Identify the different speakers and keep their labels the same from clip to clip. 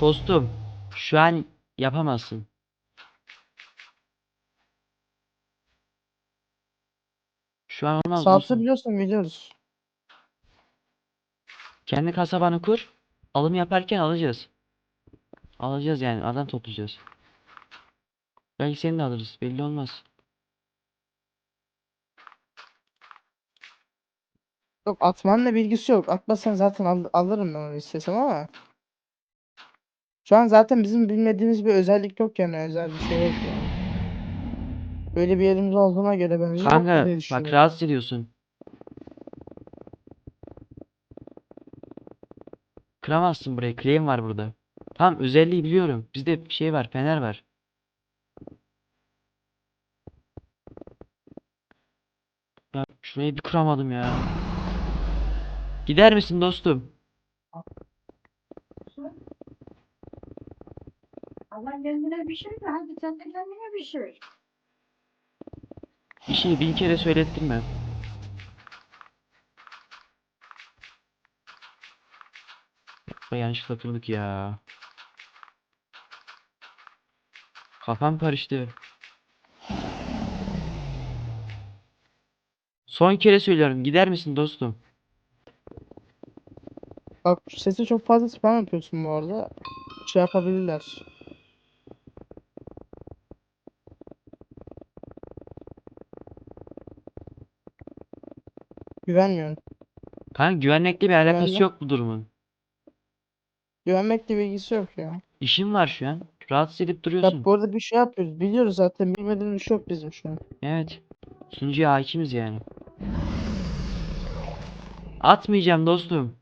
Speaker 1: Dostum, şu an yapamazsın. Şu an olmaz dostum.
Speaker 2: biliyorsun biliyoruz.
Speaker 1: Kendi kasabanı kur. Alım yaparken alacağız. Alacağız yani. Adam toplayacağız. Belki seni de alırız. Belli olmaz.
Speaker 2: Yok atmanla bilgisi yok. Atmasan zaten al- alırım ben onu istesem ama. Şu an zaten bizim bilmediğimiz bir özellik yok yani özel bir şey yok yani. Böyle bir yerimiz olduğuna göre bence yok
Speaker 1: Kanka
Speaker 2: diye
Speaker 1: bak
Speaker 2: düşünüyorum.
Speaker 1: rahatsız ediyorsun. Kıramazsın burayı. Claim var burada. Tamam özelliği biliyorum. Bizde bir şey var. Fener var. Ya şurayı bir kuramadım ya. Gider misin dostum?
Speaker 3: Allah bir şey de hadi sen de kendine bir şey.
Speaker 1: Bir şey bin kere söylettim ben. Yapma yanlışlıkla kırdık ya. Kafam karıştı. Son kere söylüyorum. Gider misin dostum?
Speaker 2: Bak sesi çok fazla spam yapıyorsun bu arada. Şey yapabilirler. Güvenmiyorum.
Speaker 1: Kanka güvenlikle bir alakası
Speaker 2: Güvenlik-
Speaker 1: yok bu durumun.
Speaker 2: Güvenmekle bilgisi yok ya.
Speaker 1: İşim var şu an. Rahatsız edip duruyorsun.
Speaker 2: Ya bu arada bir şey yapıyoruz. Biliyoruz zaten. Bilmediğimiz bir şey yok bizim şu an.
Speaker 1: Evet. Sunucuya hakimiz yani. Atmayacağım dostum.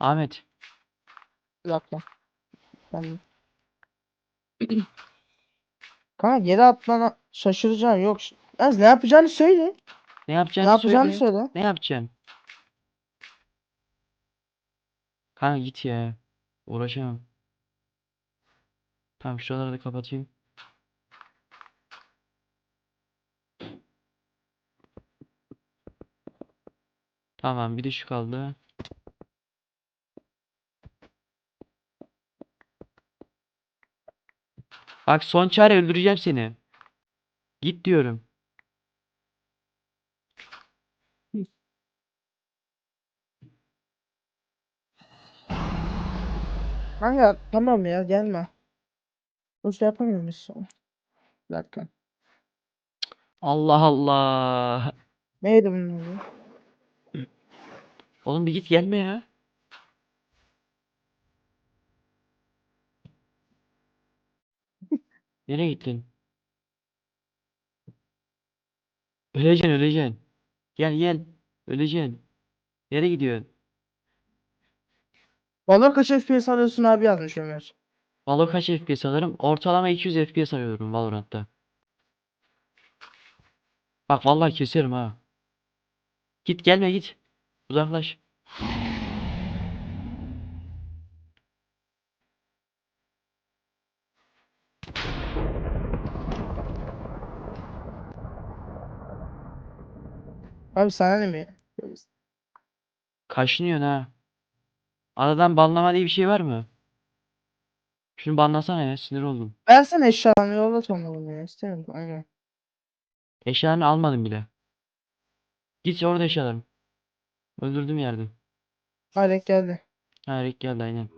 Speaker 1: Ahmet.
Speaker 2: Bir dakika. Ben... Kanka geri atmana şaşıracağım. Yok. Az ne yapacağını söyle.
Speaker 1: Ne
Speaker 2: Ne
Speaker 1: yapacağını
Speaker 2: yapacağını
Speaker 1: söyle.
Speaker 2: söyle.
Speaker 1: Ne yapacaksın? Kanka git ya. Uğraşamam. Tamam şuraları da kapatayım. Tamam bir de şu kaldı. Bak son çare öldüreceğim seni. Git diyorum.
Speaker 2: Kanka tamam ya gelme. Bu şey yapamıyor musun? Bir dakika.
Speaker 1: Allah Allah.
Speaker 2: Neydi bunun adı?
Speaker 1: Oğlum bir git gelme ya. Nereye gittin? Öleceksin öleceksin. Gel gel. Öleceksin. Nereye gidiyorsun?
Speaker 2: Valor kaç FPS alıyorsun abi yazmış Ömer.
Speaker 1: Valo kaç FPS alırım? Ortalama 200 FPS alıyorum Valorant'ta. Bak vallahi keserim ha. Git gelme git. Uzaklaş.
Speaker 2: Abi sana ne mi?
Speaker 1: Kaşınıyorsun ha. Aradan banlama diye bir şey var mı? Şunu banlasana ya sinir oldum.
Speaker 2: Versene eşyalarını yolla sonra bunu ya. İstemiyorum. Aynen.
Speaker 1: Eşyalarını almadım bile. Git orada eşyalarım. Öldürdüm yerden.
Speaker 2: Ha renk geldi.
Speaker 1: Ha Rick geldi aynen.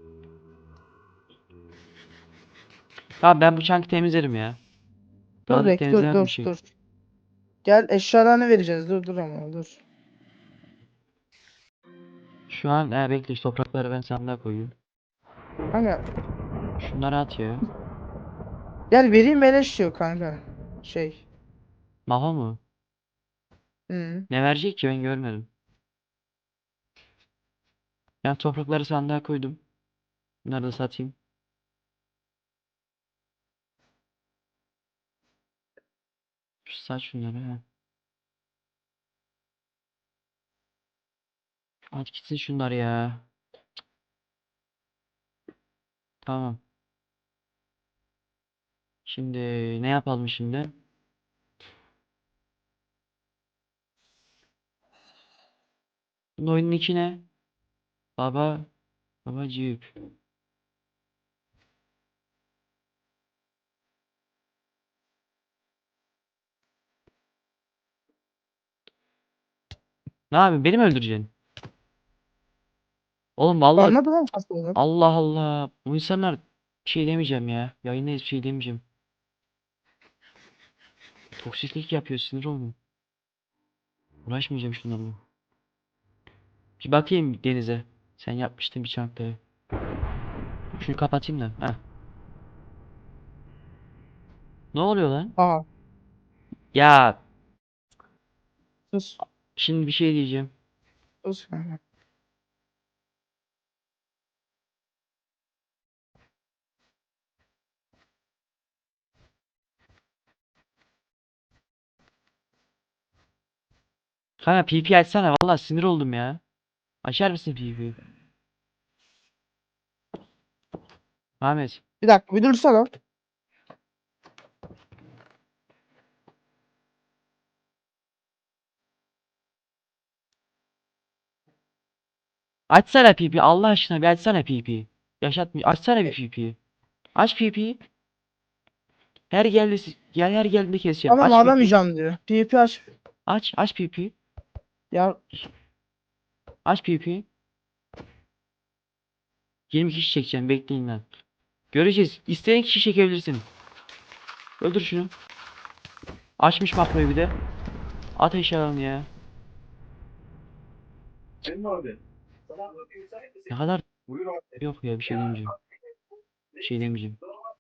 Speaker 1: Tamam ben bu çankı temizlerim ya.
Speaker 2: Dur
Speaker 1: Daha da
Speaker 2: dur
Speaker 1: temizleyen bir
Speaker 2: dur
Speaker 1: şey.
Speaker 2: dur. Gel eşyalarını vereceğiz. Dur dur ama dur.
Speaker 1: Şu an e, bekle şu toprakları ben sandığa koyayım.
Speaker 2: Kanka
Speaker 1: Şunları at ya.
Speaker 2: gel vereyim beleş diyor kanka. Şey.
Speaker 1: Maho mu?
Speaker 2: Hı.
Speaker 1: Ne verecek ki ben görmedim. Ben toprakları sandığa koydum. Bunları da satayım. Şu saç şunları. Aç gitsin şunlar ya. Tamam. Şimdi ne yapalım şimdi? Bunun oyunun içine. Baba. Baba cüp. Ne yapayım? Beni mi öldüreceksin? Oğlum vallahi
Speaker 2: Anladın mı hasta oğlum?
Speaker 1: Allah Allah. Bu insanlar bir şey demeyeceğim ya. Yayında hiçbir şey demeyeceğim. Toksiklik yapıyor sinir oldum. Uğraşmayacağım şunlarla. Bir bakayım denize. Sen yapmıştın bir çantayı. Şunu kapatayım da. Heh. Ne oluyor lan?
Speaker 2: Aa
Speaker 1: Ya
Speaker 2: sus.
Speaker 1: Şimdi bir şey diyeceğim.
Speaker 2: Sus kanka.
Speaker 1: PP açsana vallahi sinir oldum ya. Açar mısın PP? Ahmet.
Speaker 2: Bir dakika bir dursana.
Speaker 1: Açsana PP Allah aşkına bir açsana PP. Yaşatmıyor. Açsana bir PP. Aç PP. Her geldi gel her geldiğinde keseceğim.
Speaker 2: Tamam
Speaker 1: Aç PP.
Speaker 2: alamayacağım diyor. PvP aç.
Speaker 1: Aç aç PP.
Speaker 2: Ya
Speaker 1: Aç PP. 20 kişi çekeceğim bekleyin lan. Göreceğiz. İsteyen kişi çekebilirsin. Öldür şunu. Açmış makroyu bir de. Ateş alalım ya.
Speaker 4: Senin abi.
Speaker 1: Ne kadar yok ya bir şey demeyeceğim. Bir şey demeyeceğim.